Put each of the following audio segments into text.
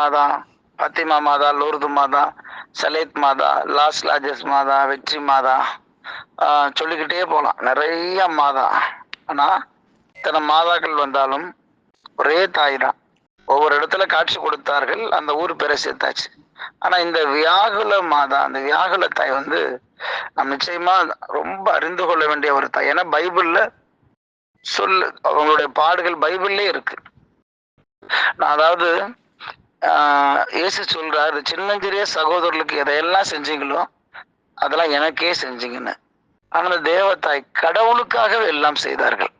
மாதா பத்திமா மாதா Lourdes மாதா Salette மாதா loss லாஜஸ் மாதா வெற்றி மாதா. சொல்லிக்கிட்டே போகலாம் நிறைய மாதா. ஆனால் இத்தனை மாதாக்கள் வந்தாலும் ஒரே தாய் தான். ஒவ்வொரு இடத்துல காட்சி கொடுத்தார்கள் அந்த ஊர் பேரை சேர்த்தாச்சு. ஆனா இந்த வியாகுல மாதா அந்த வியாகுல தாய் வந்து நம் நிச்சயமா ரொம்ப அறிந்து கொள்ள வேண்டிய ஒரு தாய். ஏன்னா பைபிள்ல சொல்லு அவங்களுடைய பாடுகள் பைபிள்லே இருக்கு. நான் அதாவது இயேசு சொல்றாரு சின்னஞ்சிறிய சகோதரர்களுக்கு எதையெல்லாம் செஞ்சீங்களோ அதெல்லாம் எனக்கே செஞ்சீங்கன்னு. அந்த தேவத்தாய் கடவுளுக்காகவே எல்லாம் செய்தார்கள்.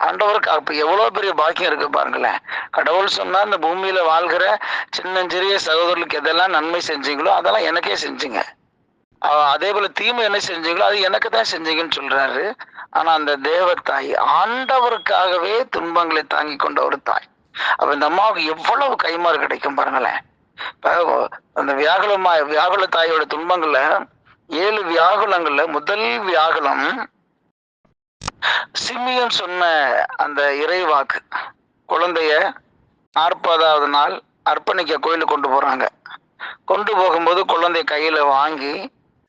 ஆண்டவருக்கு அப்ப எவ்வளவு பெரிய பாக்கியம் இருக்கு பாருங்களேன். கடவுள் சொன்னா இந்த பூமியில வாழ்கிற சின்னஞ்சிறிய சகோதரர்களுக்கு எதெல்லாம் நன்மை செஞ்சீங்களோ அதெல்லாம் எனக்கே செஞ்சீங்க. அதே போல தீமை என்ன செஞ்சீங்களோ அது எனக்கு தான் செஞ்சீங்கன்னு சொல்றாரு. ஆனா அந்த தேவத்தாய் ஆண்டவருக்காகவே துன்பங்களை தாங்கி கொண்ட ஒரு தாய். அப்ப இந்த அம்மாவுக்கு எவ்வளவு கைமாறு கிடைக்கும் பாருங்களேன். அந்த வியாகுலமா வியாகுல தாயோட துன்பங்கள்ல ஏழு வியாகுலங்கள்ல முதல் வியாகுலம் சிம்மியம் சொன்ன அந்த இறைவாக்கு. குழந்தைய நாற்பதாவது நாள் அர்ப்பணிக்க கோயிலுக்கு கொண்டு போறாங்க. கொண்டு போகும்போது குழந்தைய கையில வாங்கி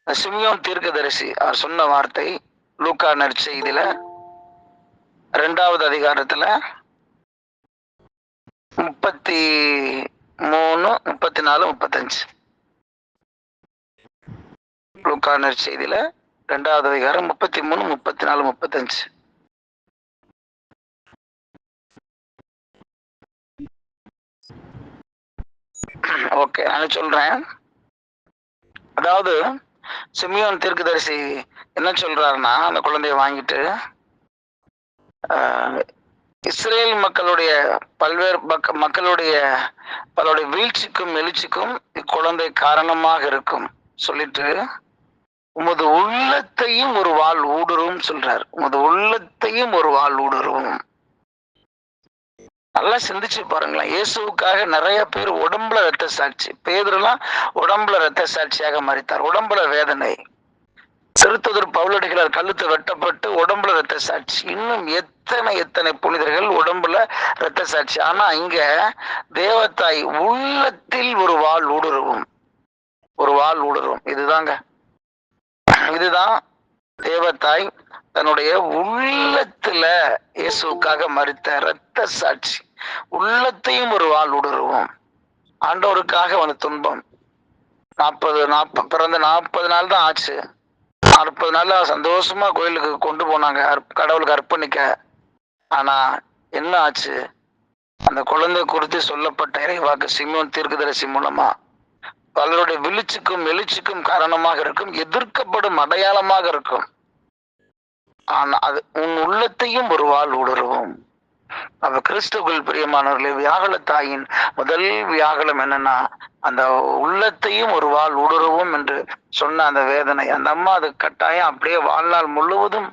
சிமியோன் தீர்க்கதரிசி அவர் சொன்ன வார்த்தை லூக்கா நற்செய்தியில ரெண்டாவது அதிகாரத்துல முப்பத்தி மூணு முப்பத்தி நாலு முப்பத்தஞ்சு. லூக்கானர் செய்தியில ரெண்டாவது அதிகாரம் முப்பத்தி மூணு முப்பத்தி நாலு முப்பத்தஞ்சு. ஓகே நான் சொல்றேன். அதாவது சிமியோன் தீர்க்கதரிசி என்ன சொல்றாருன்னா அந்த குழந்தைய வாங்கிட்டு ஆஹ், இஸ்ரேல் மக்களுடைய பல்வேறு மக்களுடைய பலருடைய வீழ்ச்சிக்கும் எழுச்சிக்கும் இக்குழந்தை காரணமாக இருக்கும். சொல்லிட்டு உமது உள்ளத்தையும் ஒரு வாள் ஊடுருவும் சொல்றார். உமது உள்ளத்தையும் ஒரு வாள் ஊடுருவும். நல்லா சிந்திச்சு பாருங்களேன். இயேசுக்காக நிறைய பேர் உடம்புல ரத்த சாட்சி. பேதெல்லாம் உடம்புல ரத்த சாட்சியாக மறித்தார் உடம்புல வேதனை. திருத்ததூர் பவுலடிகளார் கழுத்து வெட்டப்பட்டு உடம்புல ரத்த சாட்சி. இன்னும் எத்தனை எத்தனை புனிதர்கள் உடம்புல ரத்த சாட்சி. ஆனா இங்க தேவத்தாய் உள்ளத்தில் ஒரு வாள் ஊடுருவும். ஒரு வாள் ஊடுருவும். இதுதாங்க. இதுதான் தேவத்தாய் தன்னுடைய உள்ளத்துல இயேசுக்காக மறித்த இரத்த சாட்சி. உள்ளத்தையும் ஒரு வாள் ஊடுருவும். ஆண்டவருக்காக வந்த துன்பம். நாற்பது நாற்பது பிறந்த நாற்பது நாள் தான் ஆச்சு. நாற்பது நாள்ல சந்தோஷமா கோயிலுக்கு கொண்டு போனாங்க. அர்ப்ப- கடவுளுக்கு அர்ப்பணிக்க. ஆனா என்ன ஆச்சு? அந்த குழந்தை குறித்து சொல்லப்பட்ட இறைவாக்கு சிம்மம் தீர்க்கதரிசி மூலமா பலருடைய விழிச்சுக்கும் எழுச்சிக்கும் காரணமாக இருக்கும் எதிர்க்கப்படும் அடையாளமாக இருக்கும். ஆனா அது உன் உள்ளத்தையும் ஒரு வாழ் ஊடுருவும் அப்ப கிறிஸ்துக்குள் பிரியமானவர்களே வியாகுல தாயின் முதல் வியாகுலம் என்னன்னா அந்த உள்ளத்தையும் ஒரு வாழ் ஊடுருவும் என்று சொன்ன அந்த வேதனை. அந்த அம்மா அது கட்டாயம் அப்படியே வாழ்நாள் முழுவதும்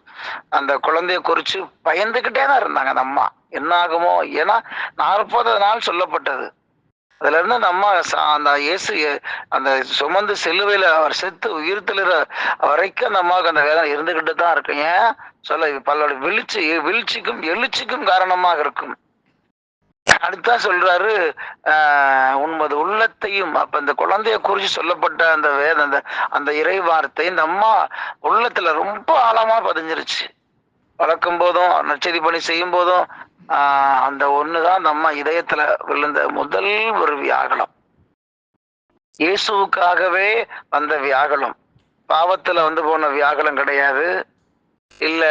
அந்த குழந்தைய குறித்து பயந்துக்கிட்டே தான் இருந்தாங்க அந்த அம்மா. என்ன ஆகுமோ ஏன்னா நாற்பது நாள் சொல்லப்பட்டது. அதுல இருந்து அந்த அம்மா அந்த இயேசு அந்த சுமந்து சிலுவையில அவர் செத்து உயிர் தெளிற வரைக்கும் அந்த அம்மாவுக்கு அந்த வேதனை இருந்துகிட்டு தான் இருக்கும். ஏன்? சொல்ல பல்லோட வீழ்ச்சி வீழ்ச்சிக்கும் எழுச்சிக்கும் காரணமாக இருக்கும். அடுத்தா சொல்றாரு ஆஹ் உண்மது உள்ளத்தையும் அப்ப இந்த குழந்தைய குறிச்சு சொல்லப்பட்ட அந்த வேத அந்த அந்த இறை வார்த்தை இந்த அம்மா உள்ளத்துல ரொம்ப ஆழமா பதிஞ்சிருச்சு. வளர்க்கும் போதும் நச்சரி பணி செய்யும் போதும் ஆஹ் அந்த ஒண்ணுதான் அந்த அம்மா இதயத்துல விழுந்த முதல் ஒரு வியாகலம். இயேசுவுக்காகவே வந்த வியாகலம். பாவத்துல வந்து போன வியாகுலம் கிடையாது. இல்ல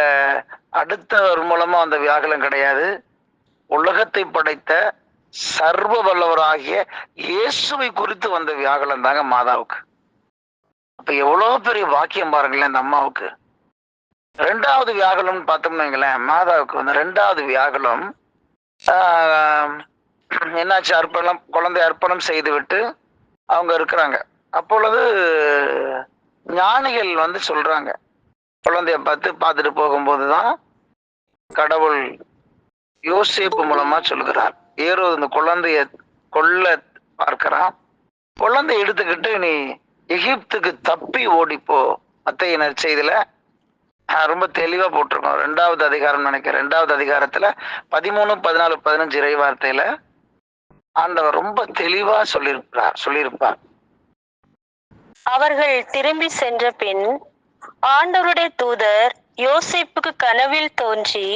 அடுத்தவர் மூலமா அந்த வியாகலம் கிடையாது. உலகத்தை படைத்த சர்வ வல்லவராகிய இயேசுவை குறித்து வந்த வியாகுலம் தாங்க மாதாவுக்கு. அப்ப எவ்வளவு பெரிய வாக்கியம் பாருங்களேன் இந்த அம்மாவுக்கு. ரெண்டாவது வியாகுலம்னு பார்த்தோம்னு வைங்களேன் மாதாவுக்கு வந்து ரெண்டாவது வியாகுலம். என்னாச்சு? அர்ப்பணம் குழந்தை அர்ப்பணம் செய்துவிட்டு அவங்க இருக்கிறாங்க. அப்பொழுது ஞானிகள் வந்து சொல்றாங்க. குழந்தைய பார்த்து பார்த்துட்டு போகும்போது தான் கடவுள் யோசேப்பு மூலமா சொல்கிறார் ஏறோ இந்த குழந்தைய கொல்ல பார்க்கிறான். குழந்தை எடுத்துக்கிட்டு நீ எகிப்துக்கு தப்பி ஓடிப்போ. மத்திய நற்செய்தியில ரொம்ப தெளிவா போட்டிருக்கோம். ரெண்டாவது அதிகாரம் நினைக்கிறேன். ரெண்டாவது அதிகாரத்துல பதிமூணு பதினாலு பதினஞ்சு இறை வார்த்தையில ஆண்டவர் ரொம்ப தெளிவா சொல்லியிருப்பார் சொல்லியிருப்பார். அவர்கள் திரும்பி சென்ற பின் ஆண்டவருடைய தூதர் யோசிப்புக்கு கனவில் தோன்றி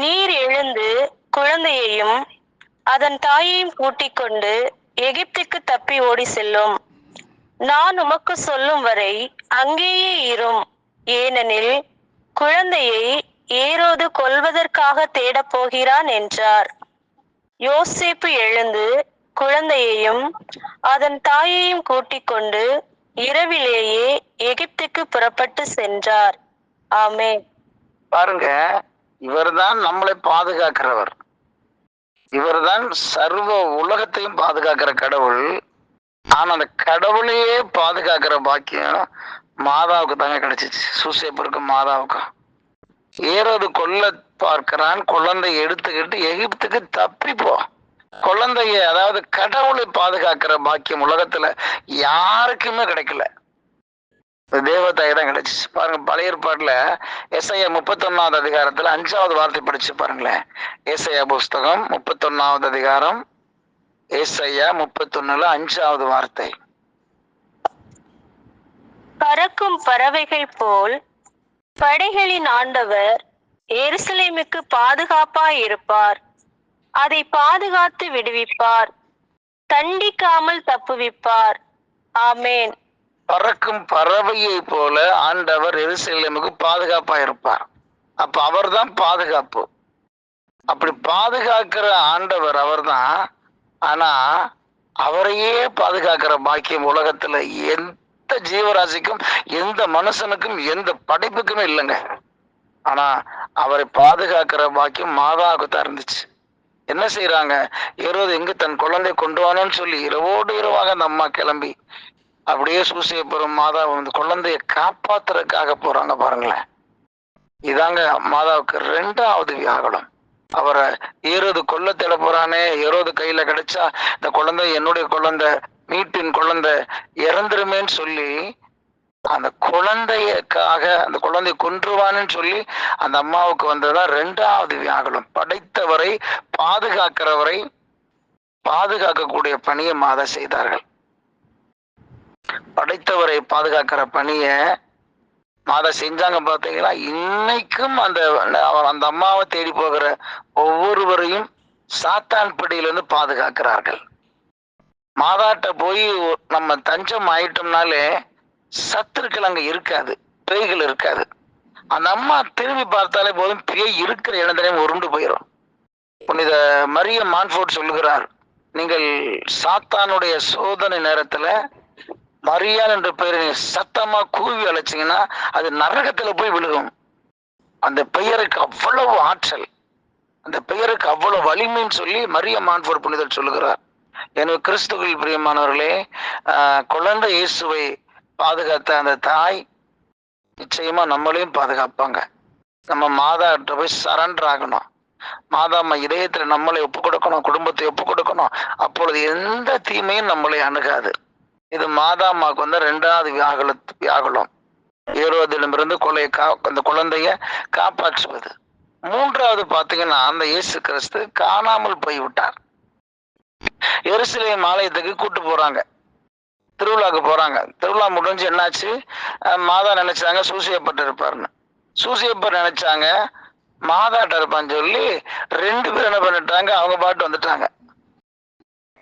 நீர் எழுந்து குழந்தையையும் அதன் தாயையும் கூட்டிக் கொண்டு எகிப்துக்கு தப்பி ஓடி செல்லும். நான் உமக்கு சொல்லும் வரை அங்கேயே இரும். ஏனெனில் குழந்தையை ஏரோது கொல்வதற்காக தேடப் போகிறான் என்றார். யோசேப்பு எழுந்து குழந்தையையும் அதன் தாயையும் கூட்டிக் கொண்டு இரவிலேயே எகிப்துக்கு புறப்பட்டு சென்றார். ஆமே பாருங்க இவர்தான் நம்மளை பாதுகாக்கிறவர். இவர்தான் சர்வ உலகத்தையும் பாதுகாக்கிற கடவுள். ஆனா அந்த கடவுளையே பாதுகாக்கிற பாக்கியம் மாதாவுக்கு தாங்க கிடைச்சிச்சு. சூசேப்பருக்கும் மாதாவுக்கும் ஏறது கொல்ல பார்க்கிறான் குழந்தை எடுத்துக்கிட்டு எகிப்துக்கு தப்பி குழந்தைய அதாவது கடவுளை பாதுகாக்கிற பாக்கியம் உலகத்துல யாருக்குமே கிடைக்கல. தேவதாய் தான் கிடைச்சிச்சு. பாருங்க பழைய ஏற்பாடுல எஸ்ஐயா முப்பத்தொன்னாவது அதிகாரத்துல அஞ்சாவது வார்த்தை படிச்சு பாருங்களேன். ஏசையா புஸ்தகம் முப்பத்தொன்னாவது அதிகாரம் ஏசையா முப்பத்தொன்னுல அஞ்சாவது வார்த்தை. பறக்கும் பறவைகள் போல் படைகளின் ஆண்டவர் எருசலேமுக்கு பாதுகாப்பாய் இருப்பார் அதை பாதுகாத்து விடுவிப்பார். தண்டிக்காமல் தப்புவிப்பார். ஆமேன். பறக்கும் பறவையை போல ஆண்டவர் எருசலேமுக்கு பாதுகாப்பா இருப்பார் அப்ப அவர்தான் பாதுகாப்பு. அப்படி பாதுகாக்கிற ஆண்டவர் அவர்தான். ஆனா அவரையே பாதுகாக்கிற பாக்கியம் உலகத்துல எந்த ஜீவராசிக்கும் எந்த மனுஷனுக்கும் எந்த படைப்புக்குமே இல்லைங்க. ஆனா அவரை பாதுகாக்கிற பாக்கியம் மாதாவுக்கு தான் இருந்துச்சு. என்ன செய்யறாங்க இருபது எங்கு தன் குழந்தை கொண்டு வானோன்னு சொல்லி இரவோடு இரவாக அந்த அம்மா கிளம்பி அப்படியே சூசியப்புறம் மாதா வந்து குழந்தைய காப்பாத்துறதுக்காக போறாங்க பாருங்களேன். இதாங்க மாதாவுக்கு ரெண்டாவது வியாகுலம். அவரை ஏறது கொல்ல தேட போறானே ஏறுது கையில கிடைச்சா இந்த குழந்தை என்னுடைய குழந்தை மீட்டின் குழந்தை இறந்துருமேன்னு சொல்லி அந்த குழந்தையக்காக அந்த குழந்தைய கொன்றுவான்னு சொல்லி அந்த அம்மாவுக்கு வந்ததுதான் ரெண்டாவது வியாகுலம். படைத்தவரை பாதுகாக்கிறவரை பாதுகாக்கக்கூடிய பணியை மாதா செய்தார்கள். படைத்தவரை பாதுகாக்கிற பணிய அதை செஞ்சாங்க பார்த்தீங்கன்னா இன்னைக்கும் அந்த அவர் அந்த அம்மாவை தேடி போகிற ஒவ்வொருவரையும் சாத்தான் பிடியிலிருந்து பாதுகாக்கிறார்கள். மாதாட்ட போய் நம்ம தஞ்சம் ஆயிட்டோம்னாலே சத்துருக்கள் அங்கே இருக்காது பேய்கள் இருக்காது. அந்த அம்மா திரும்பி பார்த்தாலே போதும் பேய் இருக்கிற இடத்துலையும் உருண்டு போயிடும் புனித மரிய மான்ஃபோர்ட் சொல்லுகிறார் நீங்கள் சாத்தானுடைய சோதனை நேரத்துல மரியாள் என்ற பெயரை சத்தமா கூவி அழைச்சிங்கன்னா அது நரகத்துல போய் விழுகும். அந்த பெயருக்கு அவ்வளவு ஆற்றல். அந்த பெயருக்கு அவ்வளவு வலிமைன்னு சொல்லி மரிய மான்ஃபோர் புனிதர் சொல்லுகிறார். எனவே கிறிஸ்துவில் பிரியமானவர்களே குழந்தை இயேசுவை பாதுகாத்த அந்த தாய் நிச்சயமா நம்மளையும் பாதுகாப்பாங்க. நம்ம மாதாட்ட போய் சரண்டர் ஆகணும். மாதா இதயத்துல நம்மளை ஒப்பு கொடுக்கணும் குடும்பத்தை ஒப்பு கொடுக்கணும் அப்பொழுது எந்த தீமையும் நம்மளை அணுகாது. இது மாதா அம்மாவுக்கு வந்து ரெண்டாவது வியாகுல வியாகுலம். ஏறுவதிடமிருந்து கொலையை கா அந்த குழந்தைய காப்பாற்றுவது. மூன்றாவது பார்த்தீங்கன்னா அந்த இயேசு கிறிஸ்து காணாமல் போய்விட்டார். எருசலேம் ஆலயத்துக்கு கூட்டு போறாங்க. திருவிழாவுக்கு போறாங்க. திருவிழா முடிஞ்சு என்னாச்சு? மாதா நினைச்சாங்க சூசியப்பட்டு இருப்பாருன்னு. சூசியப்பர் நினைச்சாங்க மாதாட்ட இருப்பான்னு சொல்லி ரெண்டு பேரும் என்ன பண்ணிட்டாங்க? அவங்க பாட்டு வந்துட்டாங்க.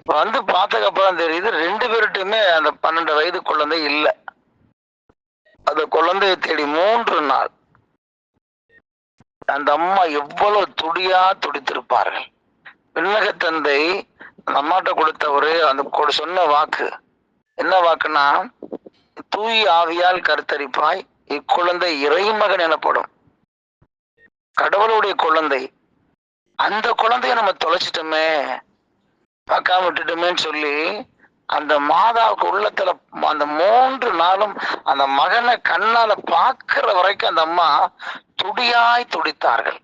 வந்து பார்த்ததுக்கு அப்புறம் தெரியுது ரெண்டு பேர்கிட்டயுமே அந்த பன்னெண்டு வயது குழந்தை இல்ல. அந்த குழந்தையை தேடி மூன்று நாள் அந்த அம்மா எவ்வளவு துடியா துடித்திருப்பார்கள். விண்ணக தந்தை அந்த அம்மாட்ட கொடுத்தவரு அந்த கொடு- சொன்ன வாக்கு. என்ன வாக்குன்னா தூய் ஆவியால் கருத்தரிப்பாய் இக்குழந்தை இறைமகன் எனப்படும். கடவுளுடைய குழந்தை. அந்த குழந்தைய நம்ம தொலைச்சிட்டோமே. பார்க்காம விட்டுட்டோமேன்னு சொல்லி அந்த மாதாவுக்கு உள்ளத்துல அந்த மூன்று நாளும் அந்த மகனை கண்ணால பாக்குற வரைக்கும் அந்த அம்மா துடியாய் துடித்தார்கள்.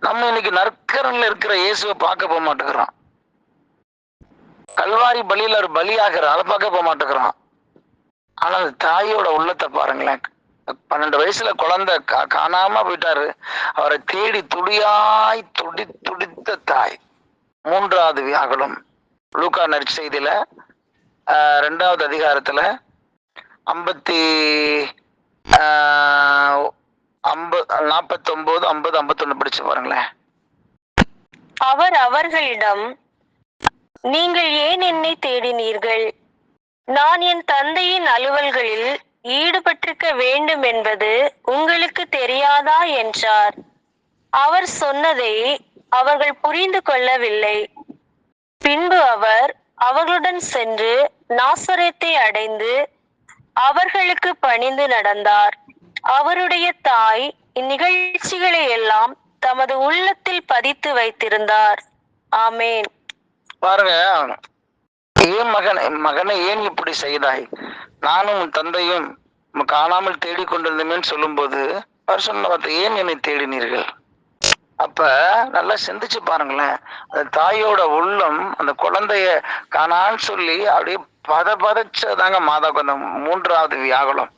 நம்ம இன்னைக்கு நற்கரன்ல இருக்கிற இயேசுவை பார்க்க போக மாட்டேங்கிறோம் கல்வாரி பலியில ஒரு பலியாகிற அதை பார்க்க போக மாட்டேங்கிறோம் ஆனா அந்த தாயோட உள்ளத்தை பாருங்களேன். பன்னெண்டு வயசுல குழந்தை கா- காணாம போயிட்டாரு. அவரை தேடி துடியாய் துடி துடித்த தாய். மூன்றாவது வியாகுலம். லூக்கா நற்செய்தியில ஆஹ், ரெண்டாவது அதிகாரத்துல ஐம்பத்தி ஐம்பது நாற்பத்தொன்பது ஐம்பது ஐம்பத்தொன்று படிச்சு பாருங்களேன். அவர் அவர்களிடம் நீங்கள் ஏன் என்னை தேடினீர்கள்? நான் என் தந்தையின் அலுவல்களில் ஈடுபட்டிருக்க வேண்டும் என்பது உங்களுக்கு தெரியாதா? என்றார். அவர் சொன்னதை அவர்கள் புரிந்து கொள்ளவில்லை. பின்பு அவர் அவர்களுடன் சென்று நாசரத்தை அடைந்து அவர்களுக்கு பணிந்து நடந்தார். அவருடைய தாய் இந்நிகழ்ச்சிகளை எல்லாம் தமது உள்ளத்தில் பதித்து வைத்திருந்தார். ஆமேன். பாருங்க ஏன் மகன் மகனை ஏன் இப்படி செய்தாய்? நானும் உன் தந்தையும் காணாமல் தேடிக்கொண்டிருந்தோமேன்னு சொல்லும்போது அவர் சொன்ன வார்த்தை ஏன் என்னை தேடினீர்கள்? அப்ப நல்லா சிந்திச்சு பாருங்களேன். அந்த தாயோட உள்ளம் அந்த குழந்தைய காணான்னு சொல்லி அப்படியே பத பதச்சதாங்க மாதாவுக்கு அந்த மூன்றாவது வியாகுலம்.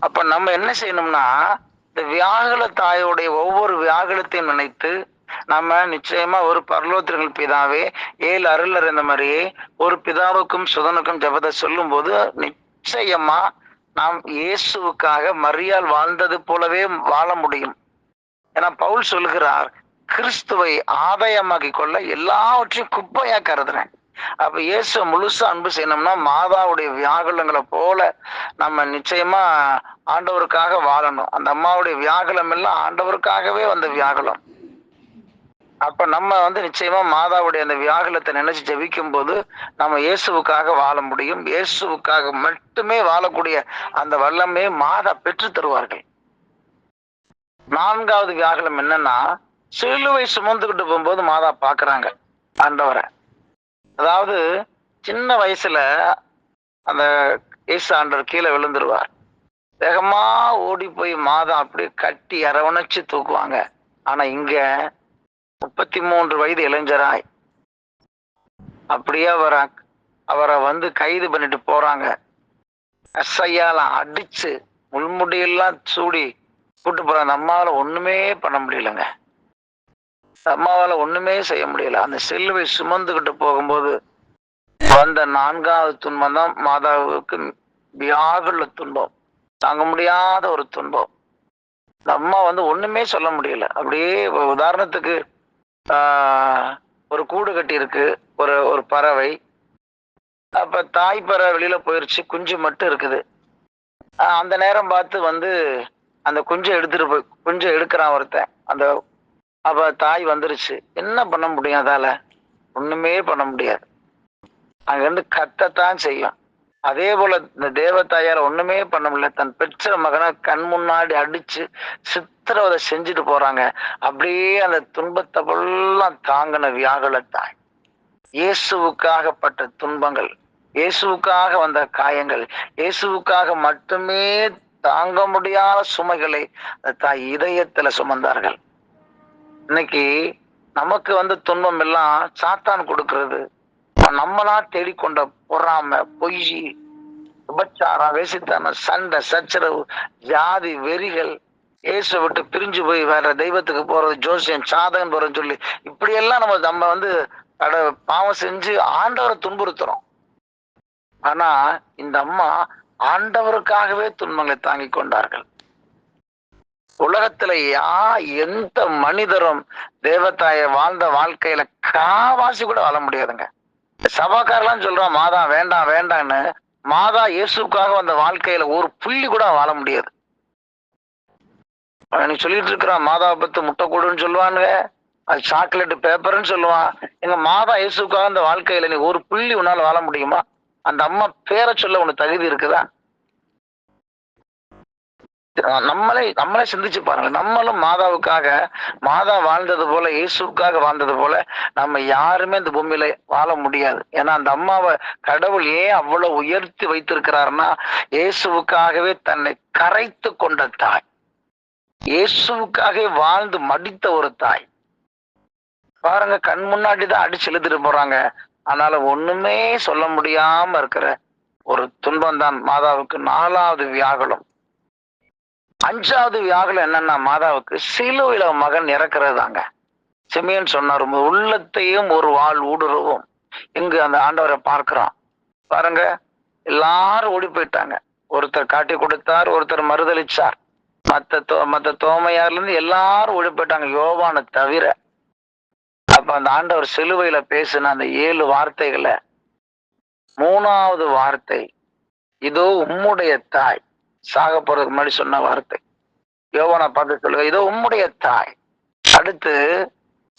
அப்ப நம்ம என்ன செய்யணும்னா இந்த வியாகுல தாயோடைய ஒவ்வொரு வியாகுலத்தையும் நினைத்து நம்ம நிச்சயமா ஒரு பரலோத்திரங்கள் பிதாவே ஏழு அருளர் இந்த மாதிரியே ஒரு பிதாவுக்கும் சுதனுக்கும் ஜபத்தை சொல்லும்போது நிச்சயமா நாம் இயேசுவுக்காக மரியால் வாழ்ந்தது போலவே வாழ முடியும். ஏன்னா பவுல் சொல்லுகிறார் கிறிஸ்துவை ஆதாயமாக்கி கொள்ள எல்லாவற்றையும் குப்பையா கருதுறேன் அப்ப இயேசு முழுசா அன்பு செய்யணும்னா மாதாவுடைய வியாகுலங்களை போல நம்ம நிச்சயமா ஆண்டவருக்காக வாழணும். அந்த அம்மாவுடைய வியாகுலம் எல்லாம் ஆண்டவருக்காகவே வந்த வியாகுலம். அப்ப நம்ம வந்து நிச்சயமா மாதாவுடைய அந்த வியாகுலத்தை நினைச்சு ஜபிக்கும் போது நம்ம இயேசுவுக்காக வாழ முடியும். இயேசுவுக்காக மட்டுமே வாழக்கூடிய அந்த வல்லமே மாதா பெற்று தருவார்கள். நான்காவது வியாகுலம் என்னன்னா சிலுவை சுமந்துக்கிட்டு போகும்போது மாதா பாக்குறாங்க ஆண்டவரை. அதாவது சின்ன வயசுல அந்த இயேசு ஆண்டவர் கீழே விழுந்துருவார். வேகமா ஓடி போய் மாதா அப்படியே கட்டி அரவணைச்சு தூக்குவாங்க. ஆனா இங்க முப்பத்தி மூன்று வயது இளைஞராய். அப்படியே அவரை அவரை வந்து கைது பண்ணிட்டு போறாங்க. அசையாலாம் அடிச்சு முள்முடியெல்லாம் சூடி கூட்டு போற. அந்த அம்மாவால ஒண்ணுமே பண்ண முடியலங்க. அந்த அம்மாவால ஒண்ணுமே செய்ய முடியல. அந்த செல்லுவை சுமந்துகிட்டு போகும்போது வந்த நான்காவது துன்பம் தான் மாதாவுக்கு வியாகுள்ள துன்பம். தாங்க முடியாத ஒரு துன்பம். இந்த அம்மா வந்து ஒண்ணுமே சொல்ல முடியல. அப்படியே உதாரணத்துக்கு ஒரு கூடு கட்டி இருக்கு ஒரு ஒரு பறவை. அப்ப தாய் பறவை வெளியில போயிருச்சு. குஞ்சு மட்டும் இருக்குது. அந்த நேரம் பார்த்து வந்து அந்த குஞ்சை எடுத்துட்டு போய் குஞ்சை எடுக்கிறான் ஒருத்தன். அந்த அப்ப தாய் வந்துருச்சு. என்ன பண்ண முடியும் அதால? ஒண்ணுமே பண்ண முடியாது. அங்க இருந்து கத்தத்தான் செய்யும். அதே போல இந்த தேவத்தாயார ஒண்ணுமே பண்ண முடியல. தன் பெற்ற மகனை கண் முன்னாடி அடிச்சு சித்திரவதை செஞ்சுட்டு போறாங்க. அப்படியே அந்த துன்பத்தை எல்லாம் தாங்கின வியாகுல தாய். இயேசுவுக்காகப்பட்ட துன்பங்கள் இயேசுவுக்காக வந்த காயங்கள் இயேசுவுக்காக மட்டுமே தாங்க முடியாத சுமைகளை தாய் இதயத்துல சுமந்தார்கள். இன்னைக்கு நமக்கு வந்து துன்பம் எல்லாம் சாத்தான் கொடுக்கிறது. நம்மளா தேடிக்கொண்ட பொறாம பொய் விபச்சாரம் வேசித்தனம் சண்டை சச்சரவு ஜாதி வெறிகள் இயேசு விட்டு பிரிஞ்சு போய் வேற தெய்வத்துக்கு போறது ஜோசியம் சாதகம் போறதுன்னு சொல்லி இப்படியெல்லாம் நம்ம நம்ம வந்து அட பாவம் செஞ்சு ஆண்டவரை துன்புறுத்துறோம். ஆனா இந்த அம்மா ஆண்டவருக்காகவே துன்பங்களை தாங்கிக் கொண்டார்கள். உலகத்துல யா எந்த மனிதரும் தேவத்தாய வாழ்ந்த வாழ்க்கையில காவாசி கூட வாழ முடியாதுங்க. சபாக்காரெல்லாம் சொல்றான் மாதா வேண்டாம் வேண்டான்னு. மாதா இயேசுக்காக வந்த வாழ்க்கையில ஒரு புள்ளி கூட வாழ முடியாது. நீ சொல்லிட்டு இருக்கிறான் மாதாவை முட்டை முட்டைக்கூடுன்னு சொல்லுவானுங்க. அது சாக்லேட் பேப்பர்னு சொல்லுவான். எங்க மாதா இயேசுக்காக அந்த வாழ்க்கையில நீ ஒரு புள்ளி உன்னால வாழ முடியுமா? அந்த அம்மா பேரை சொல்ல உனக்கு தகுதி இருக்குதா? நம்மளே நம்மளே சிந்திச்சு பாருங்க. நம்மளும் மாதாவுக்காக மாதா வாழ்ந்தது போல இயேசுக்காக வாழ்ந்தது போல நம்ம யாருமே இந்த பூமியில வாழ முடியாது. ஏன்னா அந்த அம்மாவை கடவுள் ஏன் அவ்வளவு உயர்த்தி வைத்திருக்கிறாருன்னா இயேசுவுக்காகவே தன்னை கரைத்து கொண்ட தாய். இயேசுவுக்காகவே வாழ்ந்து மடித்த ஒரு தாய். பாருங்க கண் முன்னாடி தான் அடிச்சு எழுதிட்டு போறாங்க. ஆனால ஒண்ணுமே சொல்ல முடியாம இருக்கிற ஒரு துன்பம் தான் மாதாவுக்கு நாலாவது வியாகுலம். அஞ்சாவது வியாகுலம் என்னன்னா மாதாவுக்கு சிலுவில மகன் இறக்குறது தாங்க சிமியன் சொன்னார் உள்ளத்தையும் ஒரு வாழ் ஊடுருவும். இங்கு அந்த ஆண்டவரை பார்க்கிறோம். பாருங்க எல்லாரும் ஓடி போயிட்டாங்க. ஒருத்தர் காட்டி கொடுத்தார் ஒருத்தர் மறுதளிச்சார் மத்த தோ மத்த தோமையார்ல இருந்து எல்லாரும் ஓடி போயிட்டாங்க யோவானை தவிர. அப்ப அந்த ஆண்டவர் சிலுவையில பேசின அந்த ஏழு வார்த்தைகளை மூணாவது வார்த்தை இதோ உம்முடைய தாய் சாக போறதுக்கு முன்னாடி சொன்ன வார்த்தை. யோவனை பார்த்து சொல்லுங்க இதோ உம்முடைய தாய். அடுத்து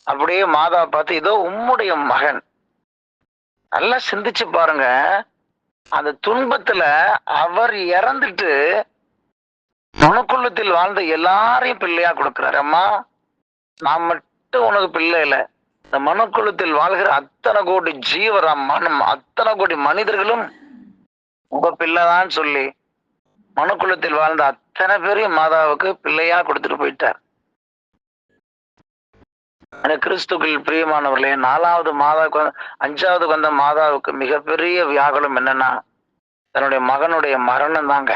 அப்படியே மாதா பார்த்து இதோ உம்முடைய மகன். நல்லா சிந்திச்சு பாருங்க அந்த துன்பத்துல அவர் இறந்துட்டு நுணுக்குள்ளத்தில் வாழ்ந்த எல்லாரையும் பிள்ளையா கொடுக்குறாரு. அம்மா நான் மட்டும் உனக்கு பிள்ளை இல்லை. இந்த மனுக்குள்ளத்தில் வாழ்கிற அத்தனை கோடி ஜீவரா மனம் அத்தனை கோடி மனிதர்களும் உங்க பிள்ளைதான் சொல்லி மனுக்குள்ளத்தில் வாழ்ந்த அத்தனை பேரையும் மாதாவுக்கு பிள்ளையா கொடுத்துட்டு போயிட்டார். கிறிஸ்துக்கள் பிரியமானவர்களே நாலாவது மாதாவுக்கு அஞ்சாவது வந்த மாதாவுக்கு மிகப்பெரிய வியாகுலம் என்னன்னா தன்னுடைய மகனுடைய மரணம் தாங்க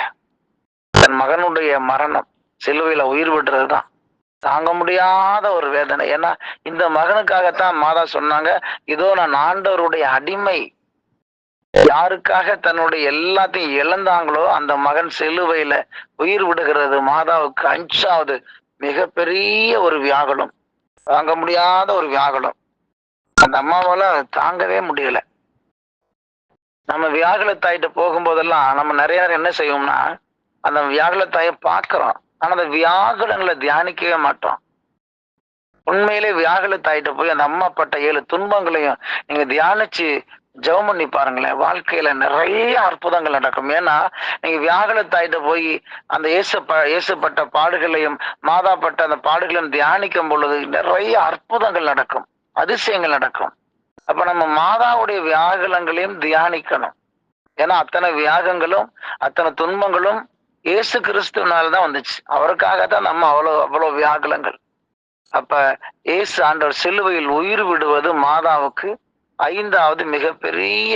தன் மகனுடைய மரணம் சிலுவையில உயிர் விடுறதுதான். தாங்க முடியாத ஒரு வேதனை. ஏன்னா இந்த மகனுக்காகத்தான் மாதா சொன்னாங்க இதோ நான் ஆண்டவருடைய அடிமை. யாருக்காக தன்னுடைய எல்லாத்தையும் இழந்தாங்களோ அந்த மகன் சிலுவையில உயிர் விடுகிறது. மாதாவுக்கு அஞ்சாவது மிகப்பெரிய ஒரு வியாகுலம். தாங்க முடியாத ஒரு வியாகுலம். அந்த அம்மாவால தாங்கவே முடியல. நம்ம வியாகுலத்தாயிட்ட போகும்போதெல்லாம் நம்ம நிறைய நேரம் என்ன செய்வோம்னா அந்த வியாகுலத்தாயை பார்க்கிறோம். ஆனா அந்த வியாகுலங்களை தியானிக்கவே மாட்டோம். உண்மையிலே வியாகுலத்தாயிட்ட போய் அந்த அம்மா பட்ட ஏழு துன்பங்களையும் நீங்க தியானிச்சு ஜெபம் பண்ணி பாருங்களேன். வாழ்க்கையில நிறைய அற்புதங்கள் நடக்கும். ஏன்னா நீங்க வியாகுலத்தாயிட்ட போய் அந்த இயேசு ப- இயேசுப்பட்ட பாடுகளையும் மாதா பட்ட அந்த பாடுகளையும் தியானிக்கும் பொழுது நிறைய அற்புதங்கள் நடக்கும். அதிசயங்கள் நடக்கும். அப்ப நம்ம மாதாவுடைய வியாகுலங்களையும் தியானிக்கணும். ஏன்னா அத்தனை வியாகங்களும் அத்தனை துன்பங்களும் இயேசு கிறிஸ்துவனால தான் வந்துச்சு. அவருக்காக தான் நம்ம அவ்வளவு அவ்வளவு வியாகுலங்கள். அப்ப இயேசு ஆண்டவர் சிலுவையில் உயிர் விடுவது மாதாவுக்கு ஐந்தாவது மிகப்பெரிய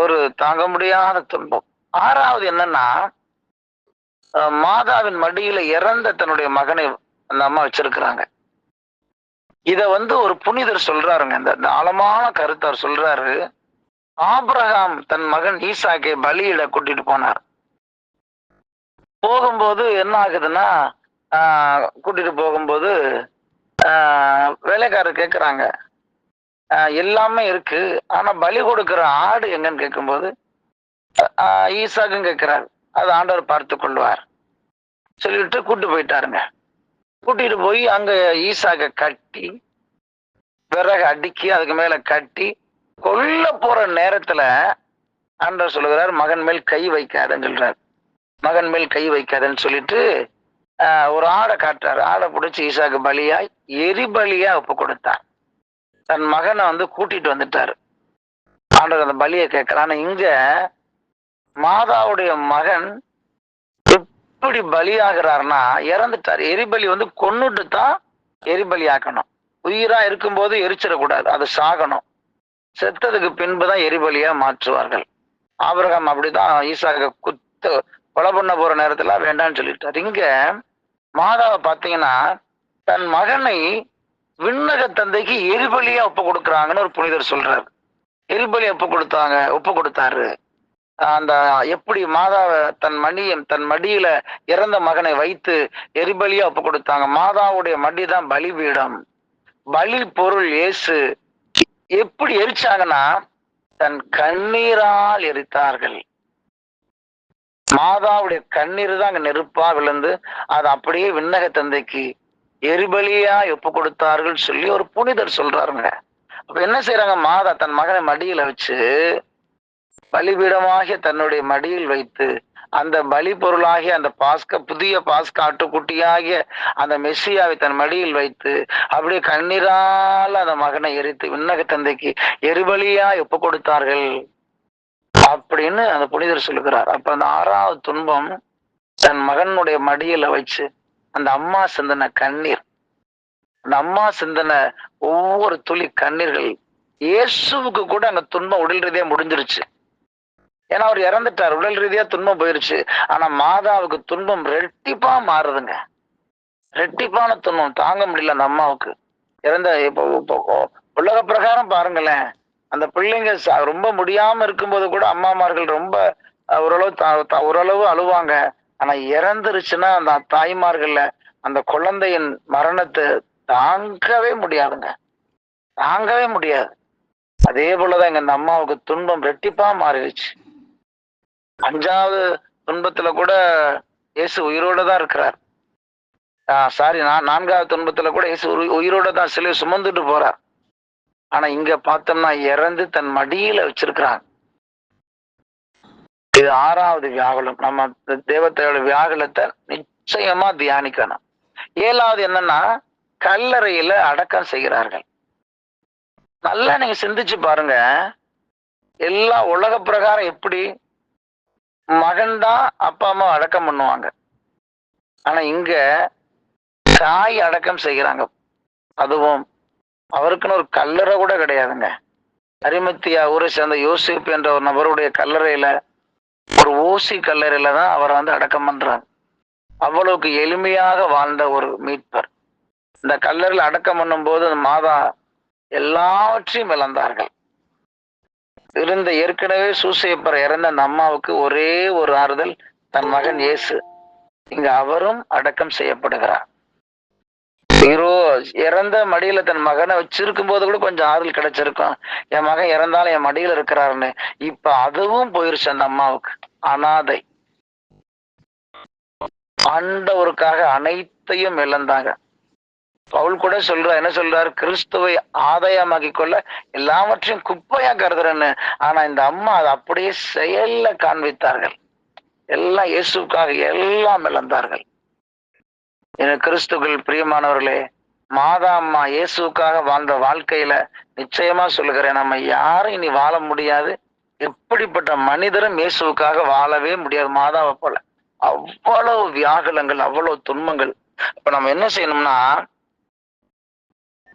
ஒரு தாங்க முடியாத துன்பம். ஆறாவது என்னன்னா மாதாவின் மடியில இறந்த தன்னுடைய மகனை அந்த அம்மா வச்சிருக்கிறாங்க. இத வந்து ஒரு புனிதர் சொல்றாருங்க. இந்த ஆழமான கருத்து சொல்றாரு. ஆபிரகாம் தன் மகன் ஈசாக்கை பலியிட கூட்டிட்டு போனார். போகும்போது என்ன ஆகுதுன்னா கூட்டிட்டு போகும்போது வேலைக்காரர் கேட்குறாங்க எல்லாமே இருக்கு. ஆனா பலி கொடுக்கிற ஆடு எங்கன்னு கேட்கும்போது ஈசாக்கும் கேட்கிறார் அது ஆண்டவர் பார்த்து கொள்வார். சொல்லிட்டு கூட்டு போயிட்டாருங்க. கூட்டிட்டு போய் அங்க ஈசாக்க கட்டி விறகு அடுக்கி அதுக்கு மேல கட்டி கொல்ல போற நேரத்துல ஆண்டவர் சொல்லுகிறார் மகன் மேல் கை வைக்காதுன்னு சொல்றாரு. மகன் மேல் கை வைக்காதன்னு சொல்லிட்டு ஒரு ஆடை காட்டுறாரு. ஆடை பிடிச்சி ஈசாக்கு பலியாய் எரிபலியா ஒப்பு கொடுத்தார். தன் மகனை வந்து கூட்டிட்டு வந்துட்டாரு. ஆண்டவர் அந்த பலியை கேட்கிறான் ஆனா இங்க மாதாவுடைய மகன் எப்படி பலியாகிறார்னா இறந்துட்டார். எரிபலி வந்து கொன்னுட்டு தான் எரிபலி ஆக்கணும் உயிரா இருக்கும்போது எரிச்சிடக்கூடாது. அது சாகணும். செத்ததுக்கு பின்புதான் எரிபலியா மாற்றுவார்கள். ஆபிரகாம் அப்படிதான் ஈசாக்க குத்து கொலை பண்ண போற நேரத்துல வேண்டாம்னு சொல்லிட்டார். இங்க மாதாவை பாத்தீங்கன்னா தன் மகனை விண்ணக தந்தைக்கு எரிபலியா ஒப்பு கொடுக்குறாங்கன்னு ஒரு புனிதர் சொல்றாரு. எரிபலி ஒப்பு கொடுத்தாங்க ஒப்பு கொடுத்தாரு. அந்த எப்படி மாதாவை தன் மணியம் தன் மடியில இறந்த மகனை வைத்து எரிபலியா ஒப்பு கொடுத்தாங்க. மாதாவுடைய மடி தான் பலிபீடம். பலி பொருள் இயேசு எப்படி எரிச்சாங்கன்னா தன் கண்ணீரால் எரித்தார்கள். மாதாவுடைய கண்ணீர் தான் அங்க நெருப்பா விழுந்து அது அப்படியே விண்ணக தந்தைக்கு எரிபலியா ஒப்பு கொடுத்தார்கள் சொல்லி ஒரு புனிதர் சொல்றாருங்க. அப்ப என்ன செய்யறாங்க மாதா தன் மகனை மடியில வச்சு பலிபீடமாகிய தன்னுடைய மடியில் வைத்து அந்த பலி பொருளாகிய அந்த பாஸ்க புதிய பாஸ்க ஆட்டுக்குட்டியாகிய அந்த மெஸ்ஸியாவை தன் மடியில் வைத்து அப்படியே கண்ணீரால் அந்த மகனை எரித்து விண்ணக தந்தைக்கு எரிபலியா ஒப்பு கொடுத்தார்கள். அப்படின்னு அந்த புனிதர் சொல்லுகிறார். அப்ப அந்த ஆறாவது துன்பம் தன் மகனுடைய மடியில வச்சு அந்த அம்மா சிந்தன கண்ணீர். அந்த அம்மா சிந்தன ஒவ்வொரு துளி கண்ணீர்கள் இயேசுவுக்கு கூட அங்க துன்பம் உடல் ரீதியா முடிஞ்சிருச்சு. ஏன்னா அவர் இறந்துட்டார். உடல் ரீதியா துன்பம் போயிருச்சு. ஆனா மாதாவுக்கு துன்பம் ரெட்டிப்பா மாறுதுங்க. ரெட்டிப்பான துன்பம் தாங்க முடியல அந்த அம்மாவுக்கு. இறந்த இப்போ இப்போ உலக பிரகாரம் பாருங்களேன். அந்த பிள்ளைங்க ச- ரொம்ப முடியாம இருக்கும்போது கூட அம்மாமார்கள் ரொம்ப ஓரளவு தா- தா- ஓரளவு அழுவாங்க. ஆனா இறந்துருச்சுன்னா அந்த தாய்மார்கள்ல அந்த குழந்தையின் மரணத்தை தாங்கவே முடியாதுங்க. தாங்கவே முடியாது. அதே போலதான் எங்க இந்த அம்மாவுக்கு துன்பம் ரெட்டிப்பா மாறிடுச்சு. அஞ்சாவது துன்பத்துல கூட இயேசு உயிரோட தான் இருக்கிறார். சாரி நான் நான்காவது துன்பத்துல கூட இயேசு உயிரோட தான் சிலை சுமந்துட்டு போறார். ஆனா இங்க பார்த்தோம்னா இறந்து தன் மடியில வச்சிருக்கிறாங்க இது ஆறாவது வியாகுலம். நம்ம தேவத்தையோட வியாகுலத்தை நிச்சயமா தியானிக்கணும். ஏழாவது என்னன்னா கல்லறையில அடக்கம் செய்கிறார்கள். நல்லா நீங்க சிந்திச்சு பாருங்க. எல்லா உலக பிரகாரம் எப்படி? மகன்தான் அப்பா அம்மா அடக்கம் பண்ணுவாங்க. ஆனா இங்க தாய் அடக்கம் செய்கிறாங்க. அதுவும் அவருக்குன்னு ஒரு கல்லறை கூட கிடையாதுங்க. அரிமத்தியா ஊரை சேர்ந்த யோசிப் என்ற ஒரு நபருடைய கல்லறையில ஒரு ஓசி கல்லறையில தான் அவரை வந்து அடக்கம் பண்றாங்க. அவ்வளவுக்கு எளிமையாக வாழ்ந்த ஒரு மீட்பர். இந்த கல்லறையில் அடக்கம் பண்ணும்போது அந்த மாதா எல்லாவற்றையும் இழந்தார்கள். இருந்த ஏற்கனவே சூசையப்பர் இறந்த அந்த அம்மாவுக்கு ஒரே ஒரு ஆறுதல் தன் மகன் இயேசு. இங்க அவரும் அடக்கம் செய்யப்படுகிறார். ஹீரோ இறந்த மடியில தன் மகனை வச்சிருக்கும் போது கூட கொஞ்சம் ஆறுதல் கிடைச்சிருக்கும். என் மகன் இறந்தாலும் என் மடியில இருக்கிறாருன்னு. இப்ப அதுவும் போயிருச்சு அந்த அம்மாவுக்கு. அனாதை. ஆண்டவருக்காக அனைத்தையும் இழந்தாங்க. பவுல் கூட சொல்றா என்ன சொல்றாரு? கிறிஸ்துவை ஆதாயமாக்கி கொள்ள எல்லாவற்றையும் குப்பையா கருதுறேன்னு. ஆனா இந்த அம்மா அதை அப்படியே செயல்ல காண்பித்தார்கள். எல்லாம் இயேசுக்காக எல்லாம் இழந்தார்கள். எனக்கு கிறிஸ்துக்கள் பிரியமானவர்களே மாதா அம்மா இயேசுக்காக வாழ்ந்த வாழ்க்கையில நிச்சயமா சொல்லுகிறேன் நம்ம யாரும் இனி வாழ முடியாது. எப்படிப்பட்ட மனிதரும் இயேசுவுக்காக வாழவே முடியாது மாதாவை போல. அவ்வளவு வியாகுலங்கள் அவ்வளவு துன்பங்கள். இப்ப நம்ம என்ன செய்யணும்னா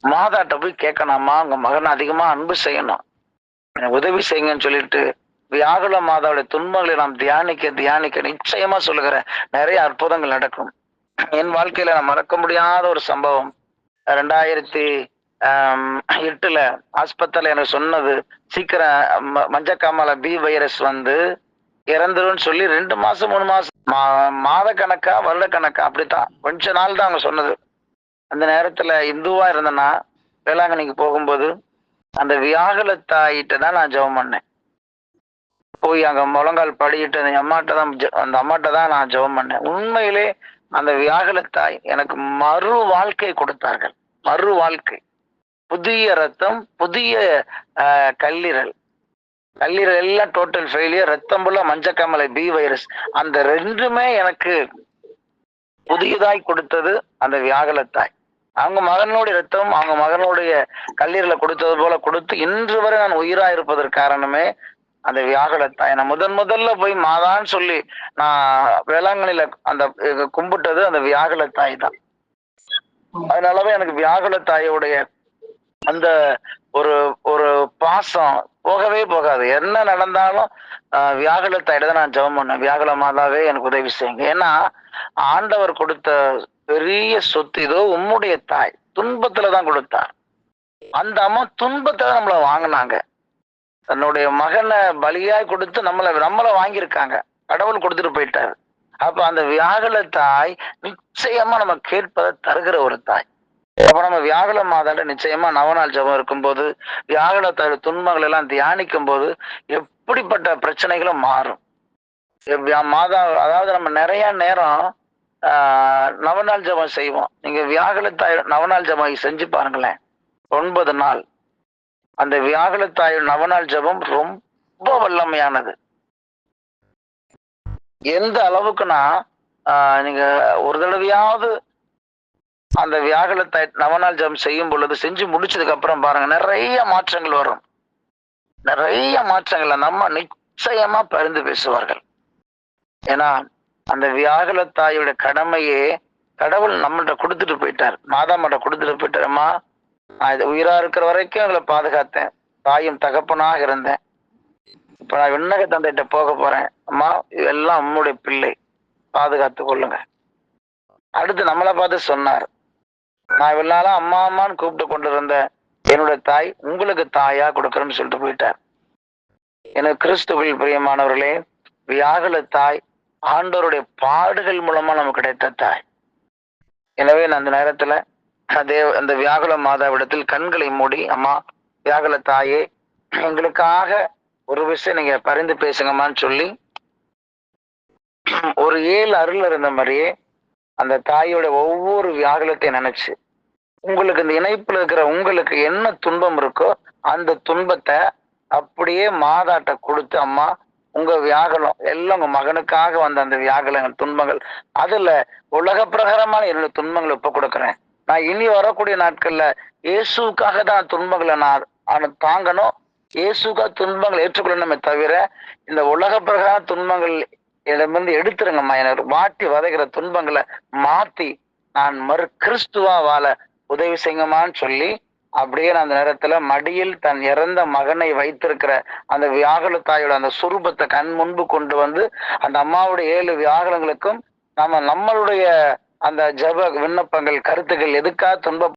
மாதாட்ட போய் கேட்கணுமா உங்க மகன் அதிகமா அன்பு செய்யணும். உதவி செய்யுங்கன்னு சொல்லிட்டு வியாகுல மாதாவுடைய துன்பங்களை நாம் தியானிக்க தியானிக்க நிச்சயமா சொல்லுகிறேன். நிறைய அற்புதங்கள் நடக்கும். என் வாழ்க்கையில நான் மறக்க முடியாத ஒரு சம்பவம். ரெண்டாயிரத்தி எட்டுல ஆஸ்பத்திரியில எனக்கு சொன்னது சீக்கிரம் மஞ்சக்காமல பி வைரஸ் வந்து இறந்துருன்னு சொல்லி ரெண்டு மாசம் மூணு மாசம் மா- மாத கணக்கா வருட கணக்கா அப்படித்தான். கொஞ்ச நாள் தான் அவங்க சொன்னது. அந்த நேரத்துல இந்துவா இருந்தேன்னா வேளாங்கண்ணிக்கு போகும்போது அந்த வியாகுல தாயிட்ட தான் நான் ஜெபம் பண்ணேன். போய் அங்க முழங்கால் படியிட்டு அந்த அம்மாட்ட தான் ஜெ- அந்த அம்மாட்ட தான் நான் ஜெபம் பண்ணேன். உண்மையிலே அந்த வியாகுல தாய் எனக்கு மறு வாழ்க்கை கொடுத்தார்கள். மறு வாழ்க்கை. புதிய ரத்தம் புதிய கல்லீரல். கல்லீரல் எல்லாம் டோட்டல் ஃபெயிலியர் ரத்தம் புள்ள மஞ்சக்காமலை பி வைரஸ் அந்த ரெண்டுமே எனக்கு புதியதாய் கொடுத்தது அந்த வியாகுலத்தாய். அவங்க மகனுடைய ரத்தம் அவங்க மகனுடைய கல்லீரலை கொடுத்தது போல கொடுத்து இன்று வரை நான் உயிரா இருப்பதற்கு காரணமே அந்த வியாகுலத்தாய் நான் முதன் முதல்ல போய் மாதான்னு சொல்லி நான் வேளாங்கண்ணில அந்த கும்பிட்டது அந்த வியாகுலத்தாய் தான். அதனாலவே எனக்கு வியாகுலத்தாயோடைய அந்த ஒரு ஒரு பாசம் போகவே போகாது. என்ன நடந்தாலும் வியாகுல தாயிட தான் நான் ஜெபம் பண்ணேன். வியாகுல மாதாவே எனக்கு உதவி செய்யுங்க. ஏன்னா ஆண்டவர் கொடுத்த பெரிய சொத்து இதோ உம்முடைய தாய். துன்பத்துல தான் கொடுத்தார். அந்த அம்மா துன்பத்தை நம்மள வாங்கினாங்க. தன்னுடைய மகனை பலியாய் கொடுத்து நம்மளை நம்மளை வாங்கியிருக்காங்க. கடவுள் கொடுத்துட்டு போயிட்டாரு. அப்ப அந்த வியாகுல தாய் நிச்சயமா நம்ம கேட்பதை தருகிற ஒரு தாய். அப்ப நம்ம வியாகுல மாதாட நிச்சயமா நவநாள் ஜெபம் இருக்கும்போது வியாகுல தாயோட துன்பங்கள் எல்லாம் தியானிக்கும் போது எப்படிப்பட்ட பிரச்சனைகளும் மாறும். மாதா அதாவது நம்ம நிறைய நேரம் ஆஹ், நவநாள் ஜெபம் செய்வோம். நீங்க வியாகுல தாய் நவநாள் ஜபம் செஞ்சு பாருங்களேன். ஒன்பது நாள். அந்த வியாகல தாய் நவநாள் ஜபம் ரொம்ப வல்லமையானது. எந்த அளவுக்குன்னா ஆஹ், நீங்க ஒரு தடவையாவது அந்த வியாகுல தாய் நவநாள் ஜபம் செய்யும் பொழுது செஞ்சு முடிச்சதுக்கு அப்புறம் பாருங்க நிறைய மாற்றங்கள் வரும். நிறைய மாற்றங்களை நம்ம நிச்சயமா பரிந்து பேசுவார்கள். ஏன்னா அந்த வியாகுல தாயோட கடமையே கடவுள் நம்மகிட்ட கொடுத்துட்டு போயிட்டார். மாதாமட்ட கொடுத்துட்டு போயிட்டாரம்மா நான் இது உயிரா இருக்கிற வரைக்கும் எங்களை பாதுகாத்தேன். தாயும் தகப்பனாக இருந்தேன். இப்ப நான் விண்ணக தந்தைகிட்ட போக போறேன். அம்மா இதெல்லாம் உம்முடைய பிள்ளை. பாதுகாத்து கொள்ளுங்க. அடுத்து நம்மளை பார்த்து சொன்னார். நான் இவ்வளவு அம்மா அம்மான்னு கூப்பிட்டு கொண்டு இருந்த என்னோட தாய் உங்களுக்கு தாயா கொடுக்கறேன்னு சொல்லிட்டு போயிட்டார். எனக்கு கிறிஸ்துவில் பிரியமானவர்களே வியாகுல தாய் ஆண்டவருடைய பாடுகள் மூலமா நமக்கு கிடைத்த தாய். எனவே நான் அந்த நேரத்துல தேவ அந்த வியாகுல மாதாவிடத்தில் கண்களை மூடி அம்மா வியாகுல தாயே எங்களுக்காக ஒரு விஷயம் நீங்க பரிந்து பேசுங்கம்மான்னு சொல்லி ஒரு ஏழு அருள் இருந்த மாதிரியே அந்த தாயோட ஒவ்வொரு வியாகுலத்தையும் நினைச்சு உங்களுக்கு இந்த இணைப்புல இருக்கிற உங்களுக்கு என்ன துன்பம் இருக்கோ அந்த துன்பத்தை அப்படியே மாதாட்ட கொடுத்து அம்மா உங்க வியாகுலம் எல்லாம் உங்க மகனுக்காக வந்த அந்த வியாகுலங்கள் துன்பங்கள் அதுல உலக பிரகாரமான என்னோட துன்பங்களை ஒப்பு கொடுக்குறேன். நான் இனி வரக்கூடிய நாட்கள்ல இயேசுக்காக தான் துன்பங்களை நான் தாங்கணும். இயேசுக்காக துன்பங்களை ஏற்றுக்கொள்ளணுமே தவிர இந்த உலக பிரகார துன்பங்கள் இடமிருந்து எடுத்துருங்கம்மா எனக்கு வாட்டி வதைக்கிற துன்பங்களை மாத்தி நான் மறு கிறிஸ்துவா வாழ உதவி செய்யுமான்னு சொல்லி அப்படியே நான் அந்த நேரத்துல மடியில் தன் இறந்த மகனை வைத்திருக்கிற அந்த வியாகுல தாயோட அந்த சுரூபத்தை கண் முன்பு கொண்டு வந்து அந்த அம்மாவுடைய ஏழு வியாகுலங்களுக்கும் நம்ம நம்மளுடைய அந்த ஜப விண்ணப்பங்கள் கருத்துக்கள் எதுக்காக துன்ப